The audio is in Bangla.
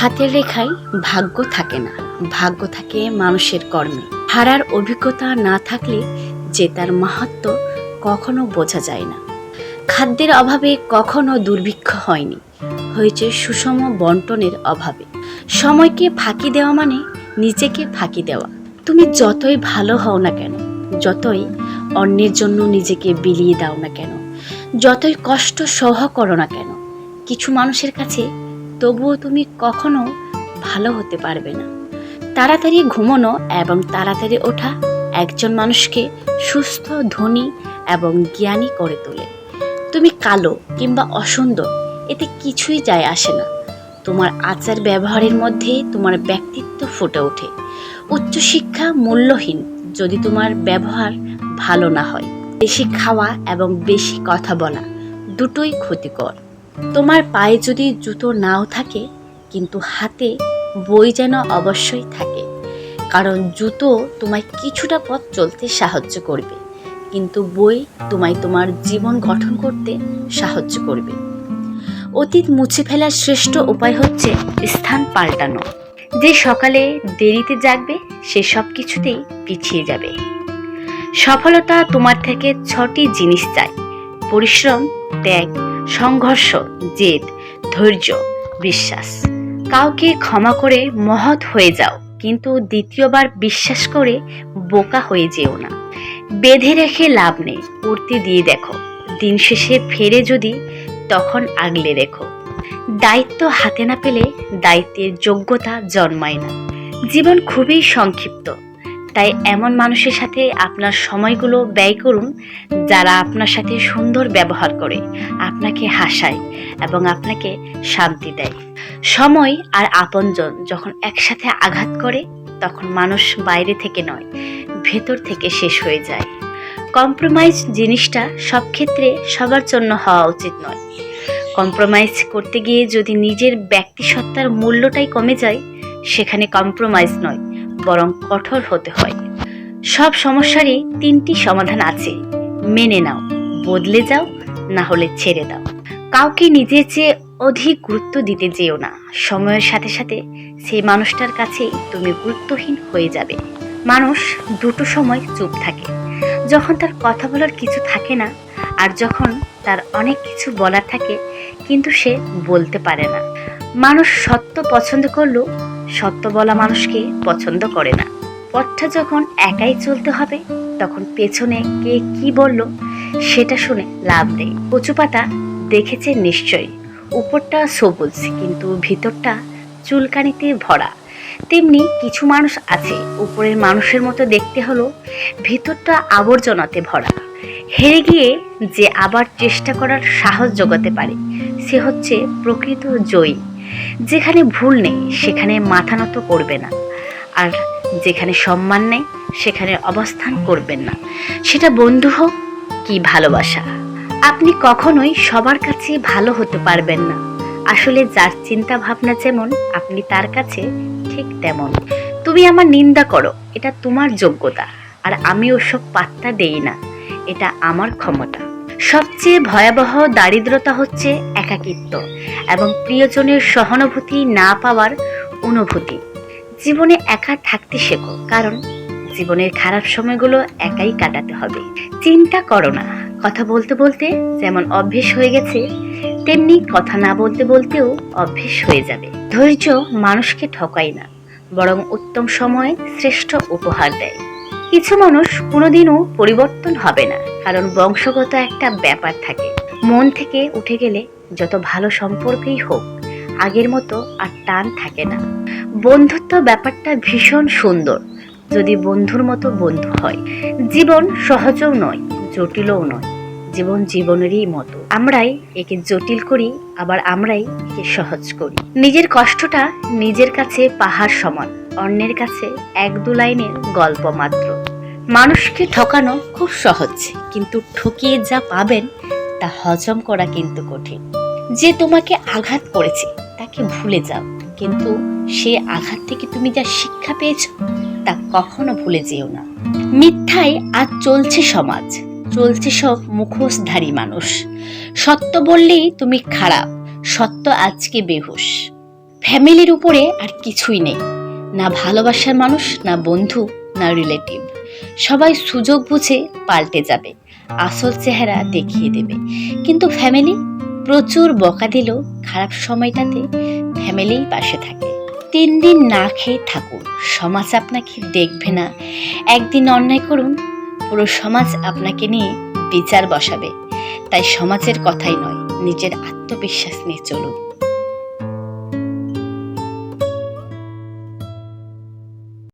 হাতের রেখায় ভাগ্য থাকে না। ভাগ্য থাকে মানুষের কর্মে। হারার অভিজ্ঞতা না থাকলে যে তার মাহাত্ম কখনো বোঝা যায় না। খাদ্যের অভাবে কখনো দুর্ভিক্ষ হয়নি। হয়েছে সুষম বন্টনের অভাবে। সময়কে ফাঁকি দেওয়া মানে নিজেকে ফাঁকি দেওয়া। তুমি যতই ভালো হও না কেন, যতই অন্যের জন্য নিজেকে বিলিয়ে দাও না কেন, যতই কষ্ট সহ করো না কেন, কিছু মানুষের কাছে তবুও তুমি কখনো ভালো হতে পারবে না। তাড়াতাড়ি ঘুমানো এবং তাড়াতাড়ি ওঠা একজন মানুষকে সুস্থ, ধনী এবং জ্ঞানী করে তোলে। তুমি কালো কিংবা অসুন্দর, এতে কিছুই যায় আসে না। তোমার আচার ব্যবহারের মধ্যে তোমার ব্যক্তিত্ব ফুটে ওঠে। উচ্চশিক্ষা মূল্যহীন যদি তোমার ব্যবহার ভালো না হয়। বেশি খাওয়া এবং বেশি কথা বলা দুটোই ক্ষতিকর। তোমার পায়ে যদি জুতো নাও থাকে, কিন্তু হাতে বই যেন অবশ্যই থাকে। কারণ জুতো তোমায় কিছুটা পথ চলতে সাহায্য করবে, কিন্তু বই তোমায় তোমার জীবন গঠন করতে সাহায্য করবে। অতীত মুছে ফেলার শ্রেষ্ঠ উপায় হচ্ছে স্থান পাল্টানো। যে সকালে দেরিতে জাগবে, সে সব কিছুতেই পিছিয়ে যাবে। সফলতা তোমার থেকে ছটি জিনিস চাই পরিশ্রম, ত্যাগ সংঘর্ষ, জেদ, ধৈর্য, বিশ্বাস। কাউকে ক্ষমা করে মহৎ হয়ে যাও, কিন্তু দ্বিতীয়বার বিশ্বাস করে বোকা হয়ে যেও না। বেঁধে রেখে লাভ নেই, উড়তে দিয়ে দেখো। দিন শেষে ফেরে যদি, তখন আগলে রেখো। দায়িত্ব হাতে না পেলে দায়িত্বের যোগ্যতা জন্মায় না। জীবন খুবই সংক্ষিপ্ত। তাই এমন মানুষের সাথে আপনার সময়গুলো ব্যয় করুন, যারা আপনার সাথে সুন্দর ব্যবহার করে, আপনাকে হাসায় এবং আপনাকে শান্তি দেয়। সময় আর আপনজন যখন একসাথে আঘাত করে, তখন মানুষ বাইরে থেকে নয়, ভেতর থেকে শেষ হয়ে যায়। কম্প্রোমাইজ জিনিসটা সব ক্ষেত্রে সবার জন্য হওয়া উচিত নয়। কম্প্রোমাইজ করতে গিয়ে যদি নিজের ব্যক্তিসত্তার মূল্যটাই কমে যায়, সেখানে কম্প্রোমাইজ নয়। বরং কঠোর হতে হয়। সব সমস্যারই তিনটি সমাধান আছে। মেনে নাও, বদলে যাও, না হলে ছেড়ে দাও। কাউকে নিজের চেয়ে অধিক গুরুত্ব দিতে যেও না। সময়ের সাথে সাথে সেই মানুষটার কাছে তুমি গুরুত্বহীন হয়ে যাবে। মানুষ দুটো সময় চুপ থাকে। যখন তার কথা বলার কিছু থাকে না আর যখন তার অনেক কিছু বলার থাকে, কিন্তু সে বলতে পারে না। মানুষ সত্য পছন্দ করলেও সত্য বলা মানুষকে পছন্দ করে না। পথটা যখন একাই চলতে হবে, তখন পেছনে কে কি বলল, সেটা শুনে লাভ নেই। কচু পাতা দেখেছে নিশ্চয়ই। উপরটা সবুজ, কিন্তু ভিতরটা চুলকানিতে ভরা। তেমনি কিছু মানুষ আছে, উপরের মানুষের মতো দেখতে হলো, ভিতরটা আবর্জনাতে ভরা। হেরে গিয়ে যে আবার চেষ্টা করার সাহস জোগাতে পারে, সে হচ্ছে প্রকৃত জয়ী। যেখানে ভুল নেই, সেখানে মাথা নত করবে না। আর যেখানে সম্মান নেই, সেখানে অবস্থান করবেন না। সেটা বন্ধু হোক কি ভালোবাসা। আপনি কখনোই সবার কাছে ভালো হতে পারবেন না। আসলে যার চিন্তা ভাবনা যেমন, আপনি তার কাছে ঠিক তেমন। তুমি আমার নিন্দা করো, এটা তোমার যোগ্যতা। আর আমি ওসব পাত্তা দেই না, এটা আমার ক্ষমতা। সবচেয়ে ভয়াবহ দারিদ্রতা হচ্ছে একাকিত্ব এবং প্রিয়জনের সহানুভূতি না পাওয়ার অনুভূতি। জীবনে একা থাকতে শেখো, কারণ জীবনের খারাপ সময়গুলো একাই কাটাতে হবে। চিন্তা করো না, কথা বলতে বলতে যেমন অভ্যেস হয়ে গেছে, তেমনি কথা না বলতে বলতেও অভ্যেস হয়ে যাবে। ধৈর্য মানুষকে ঠকায় না, বরং উত্তম সময়ে শ্রেষ্ঠ উপহার দেয়। কিছু মানুষ কোনোদিনও পরিবর্তন হবে না, কারণ বংশগত একটা ব্যাপার থাকে। মন থেকে উঠে গেলে যত ভালো সম্পর্কই হোক, আগের মতো আর টান থাকে না। বন্ধুত্ব ব্যাপারটা ভীষণ সুন্দর, যদি বন্ধুর মতো বন্ধু হয়। জীবন সহজও নয়, জটিলও নয়, জীবন জীবনেরই মতো। আমরাই একে জটিল করি, আবার আমরাই একে সহজ করি। নিজের কষ্টটা নিজের কাছে পাহাড় সমান, অন্যের কাছে এক দু লাইনের গল্প মাত্র। মানুষকে ঠকানো খুব সহজ, কিন্তু ঠকিয়ে যা পাবেন তা হজম করা কিন্তু কঠিন। যে তোমাকে আঘাত করেছে, তাকে ভুলে যাও। কিন্তু সে আঘাত থেকে তুমি যা শিক্ষা পেয়েছ, তা কখনো ভুলে যেও না। মিথ্যায় আজ চলছে সমাজ, চলছে সব মুখোশধারী মানুষ। সত্য বললেই তুমি খারাপ, সত্য আজকে বেহুশ। ফ্যামিলির উপরে আর কিছুই নেই, না ভালোবাসার মানুষ, না বন্ধু, না রিলেটিভ। সবাই সুযোগ বুঝে পাল্টে যাবে। আসল চেহারা দেখিয়ে দেবে। কিন্তু ফ্যামিলি প্রচুর বকা দিলেও খারাপ সময়টাতে ফ্যামিলিই পাশে থাকে। তিন দিন না খেয়ে থাকুন, সমাজ আপনাকে দেখবে না। একদিন অন্যায় করুন, পুরো সমাজ আপনাকে নিয়ে বিচার বসাবে। তাই সমাজের কথাই নয়, নিজের আত্মবিশ্বাস নিয়ে চলুন।